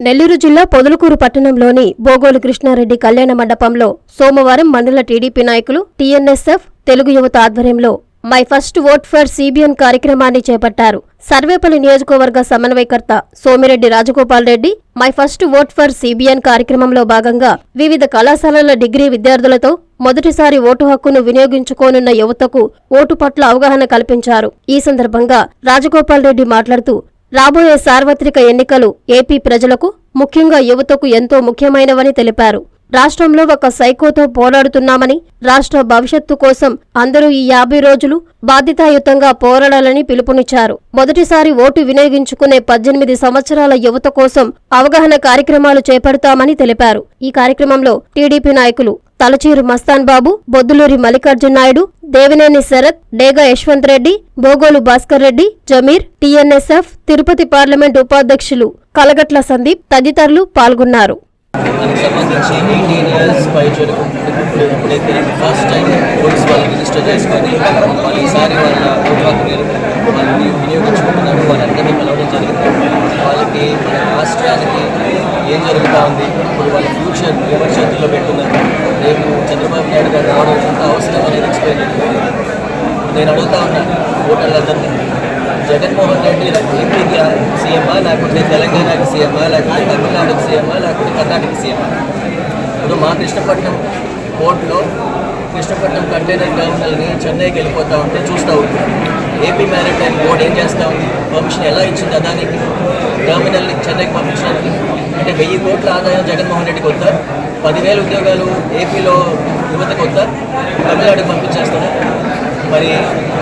నెల్లూరు జిల్లా పొదలకూరు పట్టణంలోని బోగోలు కృష్ణారెడ్డి కళ్యాణ మండపంలో సోమవారం మండల టీడీపీ నాయకులు టీఎన్ఎస్ఎఫ్ తెలుగు యువత ఆధ్వర్యంలో my first vote for CBN కార్యక్రమాన్ని చేపట్టారు. సర్వేపల్లి నియోజకవర్గ సమన్వయకర్త Somireddy Rajagopal Reddy my first vote for CBN కార్యక్రమంలో భాగంగా వివిధ కళాశాలల డిగ్రీ విద్యార్థులతో మొదటిసారి ఓటు హక్కును వినియోగించుకోనున్న యువతకు ఓటు పట్ల అవగాహన కల్పించారు. ఈ సందర్భంగా రాజగోపాల్ రెడ్డి మాట్లాడుతూ రాబోయే సార్వత్రిక ఎన్నికలు ఏపీ ప్రజలకు ముఖ్యంగా యువతకు ఎంతో ముఖ్యమైనవని తెలిపారు. రాష్ట్రంలో ఒక సైకోతో పోరాడుతున్నామని రాష్ట్ర భవిష్యత్తు కోసం అందరూ ఈ యాభై రోజులు బాధ్యతాయుతంగా పోరాడాలని పిలుపునిచ్చారు. మొదటిసారి ఓటు వినియోగించుకునే పద్దెనిమిది సంవత్సరాల యువత కోసం అవగాహన కార్యక్రమాలు చేపడతామని తెలిపారు. ఈ కార్యక్రమంలో టీడీపీ నాయకులు తలచీరు మస్తాన్ బాబు బొద్దులూరి మల్లికార్జున నాయుడు దేవినేని శరత్ డేగా యశ్వంత్ రెడ్డి బోగోలు భాస్కర్ రెడ్డి జమీర్ టీఎన్ఎస్ఎఫ్ తిరుపతి పార్లమెంట్ ఉపాధ్యక్షులు కలగట్ల సందీప్ తదితరులు పాల్గొన్నారు. దానికి సంబంధించి ఎయిటీన్ ఇయర్స్ పై వరకు ఎప్పుడైతే ఫస్ట్ టైం పోలీస్ వాళ్ళు రిజిస్టర్ చేసుకొని వాళ్ళు ఈసారి వాళ్ళ ఓటు వాళ్ళని వినియోగించుకుంటున్నారు వాళ్ళందరినీ పిలవడం జరిగింది. వాళ్ళకి మన రాష్ట్రానికి ఏం జరుగుతూ ఉంది? ఇప్పుడు వాళ్ళ ఫ్యూచర్ ఎవరి చేతుల్లో పెట్టున్నారు? రేపు చంద్రబాబు నాయుడు గారు రావడం ఎంత అవసరం అనేది ఎక్స్ప్లెయిన్ చేయాలి నేను అడుగుతా ఉన్నాను ఓటర్లందరినీ. జగన్మోహన్ రెడ్డి ఏపీకి సీఎమా లేకుంటే తెలంగాణకి సీఎమా లేకుంటే తమిళనాడుకి సీఎమా లేకుంటే కర్ణాటక సీఎమా ఇప్పుడు మా కృష్ణపట్నం పోర్ట్లో కృష్ణపట్నం కంటైనర్ టెర్మినల్ని చెన్నైకి వెళ్ళిపోతా ఉంటే చూస్తూ ఉంటాం ఏపీ మ్యారిటైమ్ బోర్డు ఏం చేస్తూ ఉంది? పర్మిషన్ ఎలా ఇచ్చింది అదానికి? టెర్మినల్ని చెన్నైకి పంపించడానికి. అంటే వెయ్యి కోట్ల ఆదాయం జగన్మోహన్ రెడ్డికి వద్దా? పదివేల ఉద్యోగాలు ఏపీలో యువతకు వద్దా? తమిళనాడుకి పంపించేస్తారా? మరి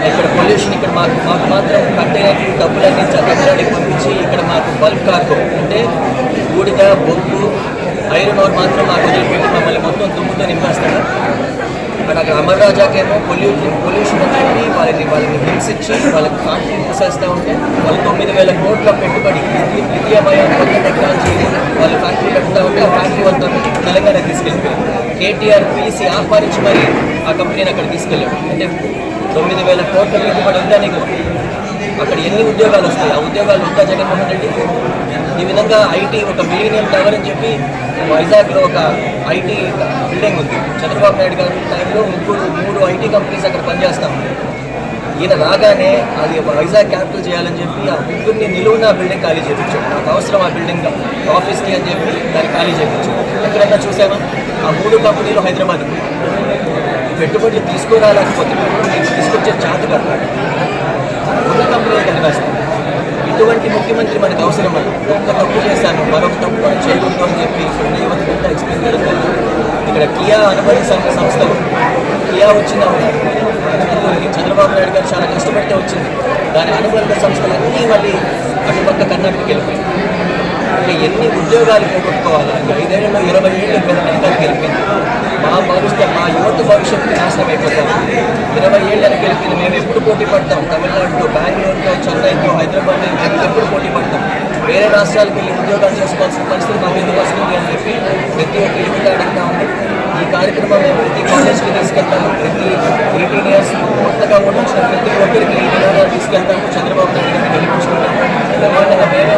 ఇక్కడ పొల్యూషన్ ఇక్కడ మాకు మాకు మాత్రం కంటైనర్ డబ్బులన్నీ తమిళనాడుకి నుంచి ఇక్కడ మాకు బల్క్ కార్గో అంటే బూడిద బొగ్గు ఐరన్ ఓర్ మాత్రం మాకు వదిలిపెట్టి మమ్మల్ని మొత్తం దుమ్ముతో నింపేస్తారు. అక్కడ అక్కడ అమర్ రాజాకేమో పొల్యూషన్ పొల్యూషన్ అని చెప్పి వాళ్ళని వాళ్ళని హింసించి వాళ్ళకి ఫ్యాక్టరీ తీసేస్తూ ఉంటే వాళ్ళు తొమ్మిది వేల కోట్ల పెట్టుబడి ద్వితీయ- ద్వితీయమయ కొత్త టెక్నాలజీ వాళ్ళు ఫ్యాక్టరీ పెడతా ఉంటే ఆ ఫ్యాక్టరీ మొత్తం తెలంగాణ తీసుకెళ్ళిపోయారు కేటీఆర్ పిలిసి ఆహ్వానించి మరి ఆ కంపెనీని అక్కడ తీసుకెళ్ళాడు. అంటే తొమ్మిది వేల కోట్ల పెట్టుబడి ఉందా నీకు? అక్కడ ఎన్ని ఉద్యోగాలు వస్తాయి? ఆ ఉద్యోగాలు ఉందా జగన్మోహన్ రెడ్డి? ఈ విధంగా ఐటీ ఒక మిలీనియం టవర్ అని చెప్పి వైజాగ్లో ఒక ఐటీ బిల్డింగ్ ఉంది. చంద్రబాబు నాయుడు గారి టైంలో ముగ్గురు మూడు ఐటీ కంపెనీస్ అక్కడ పనిచేస్తాం. ఈయన రాగానే అది వైజాగ్ క్యాపిటల్ చేయాలని చెప్పి ఆ ముగ్గురిని నిలువున బిల్డింగ్ ఖాళీ చేయించాడు నాకు అవసరం ఆ బిల్డింగ్ ఆఫీస్కి అని చెప్పి దాన్ని ఖాళీ చేయించాడు ఎక్కడైనా చూసామా ఆ మూడు కంపెనీలు హైదరాబాద్ పెట్టుబడులు తీసుకురాలేకపోతే నేను తీసుకొచ్చే చేత కాదు ఉన్న కనిపిస్తాను ఇటువంటి ముఖ్యమంత్రి మనకు అవసరం అది ఒక్క తప్పు చేశాను మరొక తప్పు మనం చేయకూడదు అని చెప్పి ఇక్కడ యువత ఎక్స్ప్లెయిన్ జరుగుతుంది ఇక్కడ కియా అనుబంధ సంఘ సంస్థలు కియా వచ్చిన చంద్రబాబు నాయుడు గారు చాలా కష్టపడితే వచ్చింది. దాని అనుబంధ సంస్థలన్నీ మళ్ళీ అటుపక్క కర్ణాటకకి వెళ్ళిపోయింది అంటే ఎన్ని ఉద్యోగాలు పోగొట్టుకోవాలి ఐదేళ్ళలో ఇరవై ఏళ్ళు వెనకాలకి గెలిపింది. మా భవిష్యత్ మా యువత భవిష్యత్తు నాశనం అయిపోతాం ఇరవై ఏళ్ళని గెలిపింది. మేము ఎప్పుడు పోటీ పడతాం? తమిళనాడుతో బెంగళూరుతో చెన్నైతో హైదరాబాద్ మేము ఎప్పుడు పోటీ పడతాం? వేరే రాష్ట్రాలకు వెళ్ళి ఉద్యోగాలు చేసుకోవాల్సిన పరిస్థితి మాకు ఎందుకు వస్తుంది అని చెప్పి ప్రతి ఒక్క యువత అడుగుతా ఉంది. ఈ కార్యక్రమం మేము ప్రతి కాలేజ్కి తీసుకెళ్తాము. ప్రతి ఎయిటీన్ ఇయర్స్ కొత్తగా ఓడించిన ప్రతి ఒక్కరికి ఈ విధానాలు తీసుకెళ్తాము. చంద్రబాబు నాయుడు గారిని గెలిపించుకుంటాము. మేమే